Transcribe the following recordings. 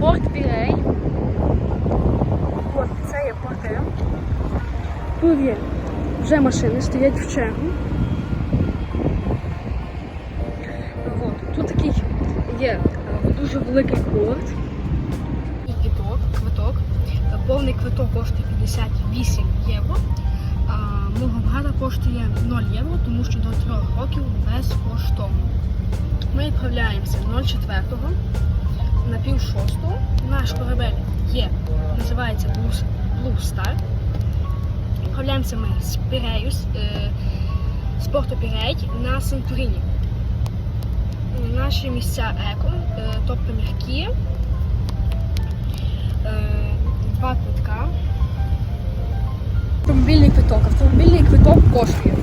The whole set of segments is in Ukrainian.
Порт Пірей. От це є порти. Є вже машини стоять в чергу. От, тут такий є е, дуже великий порт. І квиток, квиток. Е, Повний квиток коштує 58 євро. Мого брата коштує 0 євро, тому що до 3 років безкоштовно. Ми відправляємося 04-го на пів шостого. Наш корабель є, називається Blue, Star. Відправляємося ми з Пірею, з, е, Порту Пірей на Санторині. Наші місця еко, е, тобто м'які, е, два квитка. Автомобільний квиток. Автомобільний квиток коштує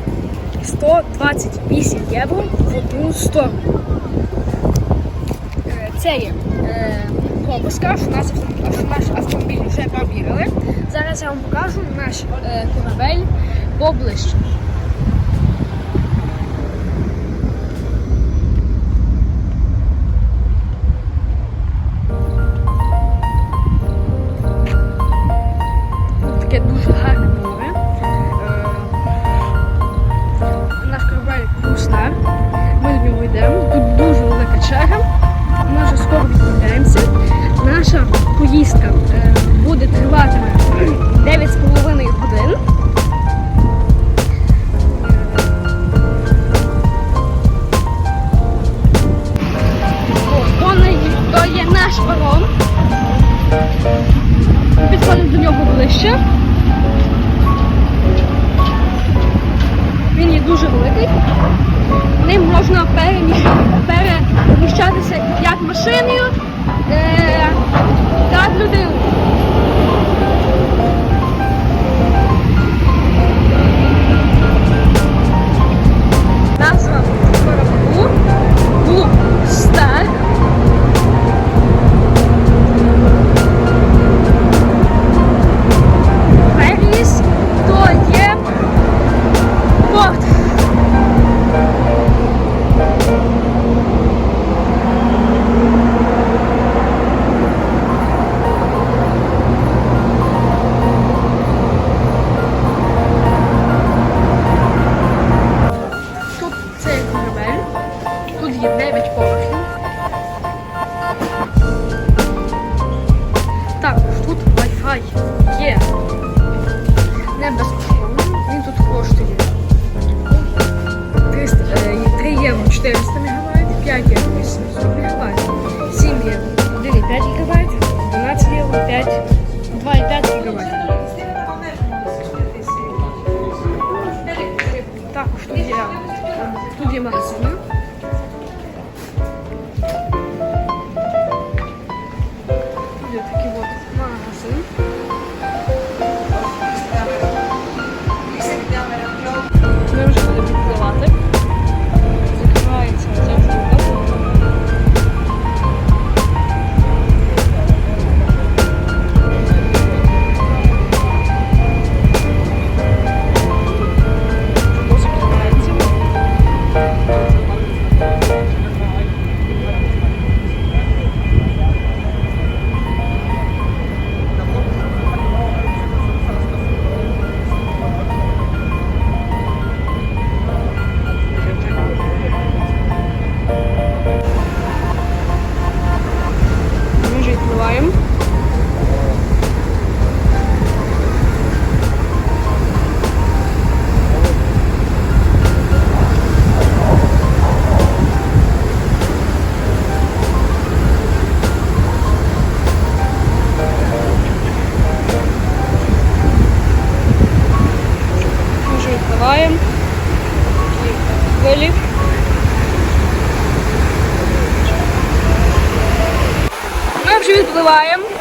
128 євро в одну сторону. Є е, автомобіль, що наш автомобіль вже пробігали. Зараз я вам покажу наш е, корабель поближче. То є наш паром. Підходимо до нього ближче. Він є дуже великий. Ним можна переміщатися як машиною, 12 євро 5, 2,5 ГБ. Також тут є, тут є магазини. відкриваємо.